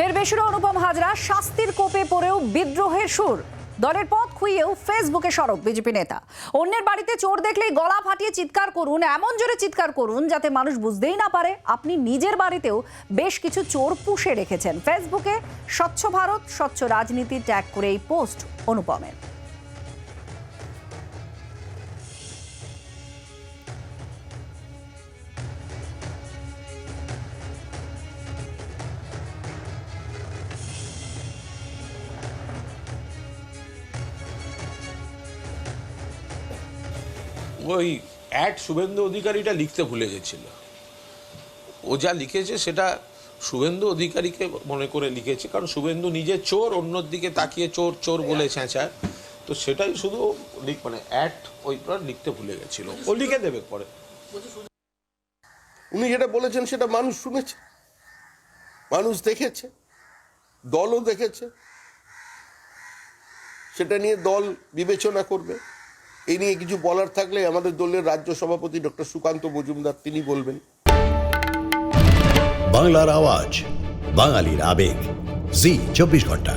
ফের বেসুরো অনুপম হাজরা শাস্তির কোপে পড়েও বিদ্রোহের সুর। দলের পথ খুইয়েও ফেসবুকে সরব বিজেপি নেতা। অন্যের বাড়িতে চোর দেখলেই গলা ফাটিয়ে চিৎকার করুন, এমন জোরে চিৎকার করুন যাতে মানুষ বুঝতেই না পারে আপনি নিজের বাড়িতেও বেশ কিছু চোর পুষে রেখেছেন। ফেসবুকে স্বচ্ছ ভারত, স্বচ্ছ রাজনীতি ট্যাগ করে এই পোস্ট অনুপমের। ওই অ্যাড শুভেন্দু অধিকারীটা লিখতে ভুলে গেছিল। ও যা লিখেছে সেটা শুভেন্দু অধিকারীকে মনে করে লিখেছে কারণ শুভেন্দু নিজে চোর অন্যর দিকে তাকিয়ে চোর চোর বলে চেঁচায়। তো সেটাই শুধু লিখ মানে অ্যাড ওইটা লিখতে ভুলে গেছিল। ও লিখে দেবে পরে। উনি যেটা বলেছেন সেটা মানুষ শুনেছে মানুষ দেখেছে দলও দেখেছে। সেটা নিয়ে দল বিবেচনা করবে। এই নিয়ে কিছু বলার থাকলে আমাদের দলের রাজ্য সভাপতি ডক্টর সুকান্ত মজুমদার, তিনি বলবেন। বাংলার আওয়াজ, বাঙালির আবেগ। জি, চব্বিশ ঘণ্টা।